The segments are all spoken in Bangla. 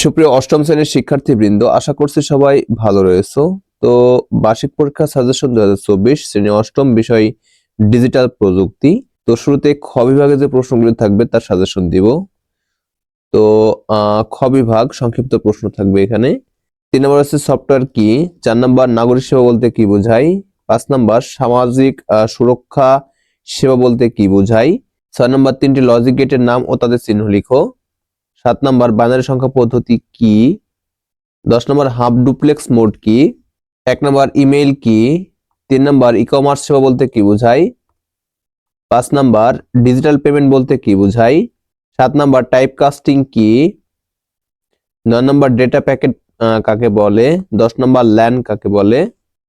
সুপ্রিয় অষ্টম শ্রেণির শিক্ষার্থীবৃন্দ, আশা করছি সবাই ভালো রয়েছো। তো বার্ষিক পরীক্ষা সাজেশন দু হাজার চব্বিশ, শ্রেণি অষ্টম বিষয়, ডিজিটাল প্রযুক্তি। তো শুরুতে খ বিভাগে যে প্রশ্নগুলি থাকবে তার সাজেশন দিব। তো খ বিভাগ, সংক্ষিপ্ত প্রশ্ন থাকবে এখানে। তিন নম্বর হচ্ছে সফটওয়্যার কি? চার নম্বর নাগরিক সেবা বলতে কি বোঝায়? পাঁচ নম্বর সামাজিক সুরক্ষা সেবা বলতে কি বোঝায়? ছয় নম্বর তিনটি লজিক গেটের নাম ও তাদের চিহ্ন লিখো। সাত নম্বর বাইনারি সংখ্যা পদ্ধতি কি? দশ নম্বর হাফ ডুপ্লেক্স মোড কি? এক নম্বর ইমেইল কি? তিন নম্বর ই কমার্স সেবা বলতে কি বোঝায়? পাঁচ নম্বর ডিজিটাল পেমেন্ট বলতে কি বোঝায়? সাত নম্বর টাইপ কাস্টিং কি? নয় নম্বর ডেটা প্যাকেট কাকে বলে? দশ নম্বর ল্যান কাকে বলে?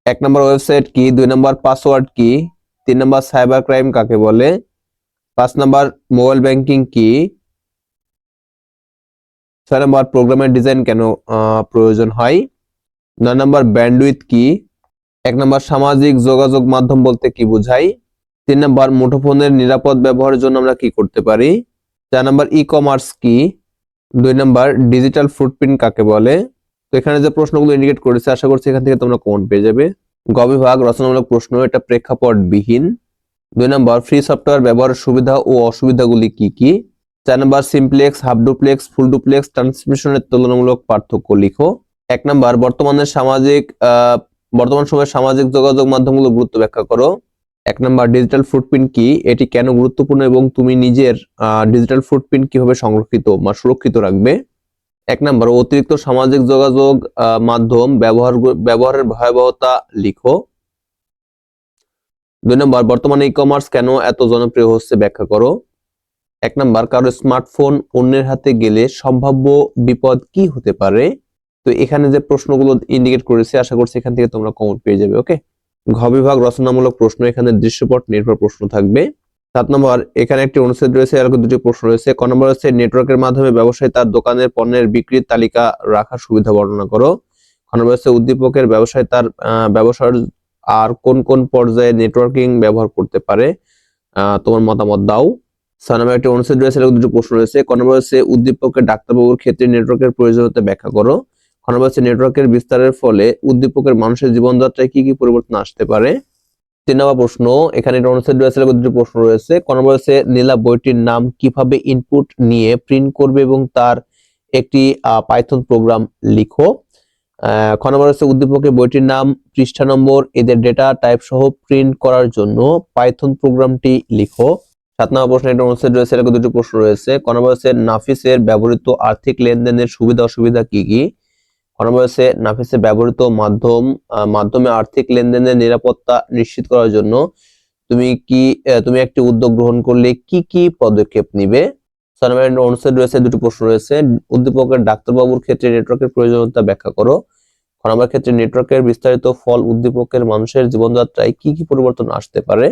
এক নম্বর ওয়েবসাইট কি? দুই নম্বর পাসওয়ার্ড কি? তিন নম্বর সাইবার ক্রাইম কাকে বলে? পাঁচ নম্বর মোবাইল ব্যাংকিং কি? ছয় নম্বর, প্রোগ্রামের ডিজাইন কেন প্রয়োজন হয়? নয় নম্বর ব্যান্ডউইথ কি? এক নম্বর, সামাজিক যোগাযোগ মাধ্যম বলতে কি বোঝায় তিন নম্বর, মুঠোফোনের নিরাপদ ব্যবহারের জন্য আমরা কি করতে পারি? চার নম্বর ই কমার্স কি? দুই নম্বর ডিজিটাল ফুটপ্রিন্ট কাকে বলে? তো এখানে যে প্রশ্নগুলো ইন্ডিকেট করেছে, আশা করছি এখান থেকে তোমরা কমন পেয়ে যাবে। গ বিভাগ, রচনামূলক প্রশ্ন, এটা প্রেক্ষাপট বিহীন দুই নম্বর ফ্রি সফটওয়্যার ব্যবহারের সুবিধা ও অসুবিধাগুলি কি কি? চার নম্বর simplex, half duplex, full duplex, ট্রান্সমিশনের তুলনামূলক পার্থক্য লিখো। এক নম্বর, বর্তমানের সামাজিক বর্তমান সময়ের সামাজিক যোগাযোগ মাধ্যমগুলো গুরুত্ব ব্যাখ্যা করো। এক নম্বর, ডিজিটাল ফুটপ্রিন্ট কি? এটি কেন গুরুত্বপূর্ণ এবং তুমি নিজের ডিজিটাল ফুটপ্রিন্ট কীভাবে সংরক্ষিত বা সুরক্ষিত রাখবে? এক নম্বর, অতিরিক্ত সামাজিক যোগাযোগ মাধ্যম ব্যবহার ব্যবহারের ভয়াবহতা লিখো। দুই নম্বর, বর্তমানে ই কমার্স কেন এত জনপ্রিয় হচ্ছে ব্যাখ্যা করো। এক নাম্বার, কারও স্মার্টফোন অন্যের হাতে গেলে সম্ভাব্য বিপদ কি হতে পারে? তো এখানে যে প্রশ্নগুলো ইন্ডিকেট করেছে, আশা করছি এখান থেকে তোমরা কমেন্ট পেয়ে যাবে ওকে ঘ বিভাগ রচনামূলক প্রশ্ন, এখানে দৃশ্যপট নির্ভর প্রশ্ন থাকবে। সাত নম্বর, এখানে একটি অনুচ্ছেদ রয়েছে আর দুটি প্রশ্ন রয়েছে। ক নম্বর হচ্ছে, নেটওয়ার্কের মাধ্যমে ব্যবসায়ী তার দোকানের পণ্যের বিক্রির তালিকা রাখার সুবিধা বর্ণনা করো। খ নম্বর হচ্ছে, উদ্দীপকের ব্যবসায় তার ব্যবসার আর কোন কোন পর্যায়ে নেটওয়ার্কিং ব্যবহার করতে পারে? তোমার মতামত দাও। ছয় নম্বর একটি অনুচ্ছেদ রয়েছে দুটো প্রশ্ন রয়েছে। ক নম্বর হচ্ছে, উদ্দীপকের ডাক্তারবাবুর ক্ষেত্রে নেটওয়ার্কের প্রয়োজনীয়তা ব্যাখ্যা করো। খ নম্বর হচ্ছে, নেটওয়ার্কের বিস্তারের ফলে উদ্দীপকের মানুষের জীবনযাত্রায় কি কি পরিবর্তন আসতে পারে? তিন নম্বর প্রশ্ন, এখানে অনুচ্ছেদ রয়েছে দুটো প্রশ্ন রয়েছে। ক হচ্ছে, নীলা বইটির নাম কীভাবে ইনপুট নিয়ে প্রিন্ট করবে এবং তার একটি পাইথন প্রোগ্রাম লিখো। খ নম্বর হচ্ছে, উদ্দীপকের বইটির নাম, পৃষ্ঠা নম্বর, এদের ডেটা টাইপ সহ প্রিন্ট করার জন্য পাইথন প্রোগ্রামটি লিখো। সাত নম্বর প্রশ্ন একটা অনুচ্ছেদ রয়েছে, এরকম দুটো প্রশ্ন রয়েছে। ক নম্বর নাফিসের ব্যবহৃত আর্থিক লেনদেনের সুবিধা অসুবিধা কি কি? ক নম্বর হচ্ছে, নাফিসের ব্যবহৃত মাধ্যম মাধ্যমে আর্থিক লেনদেনের নিরাপত্তা নিশ্চিত করার জন্য তুমি কি তুমি একটি উদ্যোগ গ্রহণ করলে কি কি পদক্ষেপ নিবে? একটা অনুচ্ছেদ রয়েছে, দুটো প্রশ্ন রয়েছে। উদ্দীপকের ডাক্তারবাবুর ক্ষেত্রে নেটওয়ার্কের প্রয়োজনীয়তা ব্যাখ্যা করো। খ নম্বর ক্ষেত্রে নেটওয়ার্কের বিস্তারিত ফল উদ্দীপকের মানুষের জীবনযাত্রায় কি কি পরিবর্তন আসতে পারে?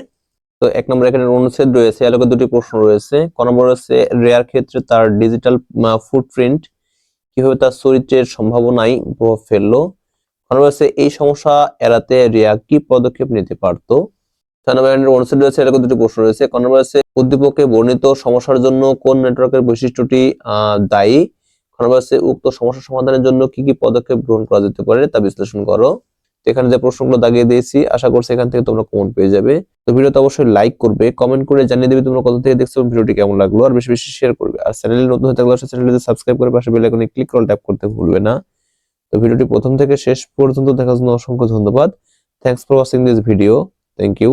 তো এক নম্বর এখানে অনুচ্ছেদ রয়েছে আলোকে দুটি প্রশ্ন রয়েছে। ক নম্বর হচ্ছে, রেয়ার ক্ষেত্রে তার ডিজিটাল ফুটপ্রিন্ট কীভাবে তার চরিত্রের সম্ভাবনায় প্রভাব ফেলল? খ এই সমস্যা এড়াতে রেয়া কি পদক্ষেপ নিতে পারতো? ছয় নম্বর অনুচ্ছেদ রয়েছে এরকম দুটি প্রশ্ন রয়েছে। উদ্দীপকে বর্ণিত সমস্যার জন্য কোন নেটওয়ার্কের বৈশিষ্ট্যটি দায়ী? খ নম্বর উক্ত সমস্যা সমাধানের জন্য কি কি পদক্ষেপ গ্রহণ করা যেতে পারে তা বিশ্লেষণ করো। এখানে যে প্রশ্নগুলো দাগিয়ে দিয়েছি, আশা করছি এখান থেকে তোমরা কমেন্ট পেয়ে যাবে। তো ভিডিওতে অবশ্যই লাইক করবে কমেন্ট করে জানিয়ে দেবে তোমরা কত থেকে দেখছ ভিডিওটি কেমন লাগল, আর বেশি বেশি শেয়ার করবে। আর চ্যানেলে নতুন হয়ে থাকলে চ্যানেলটিতে সাবস্ক্রাইব করে পাশে বেল আইকনে ক্লিক করে ট্যাপ করতে ভুলবে না। তো ভিডিওটি প্রথম থেকে শেষ পর্যন্ত দেখার জন্য অসংখ্য ধন্যবাদ। Thanks for watching this video thank you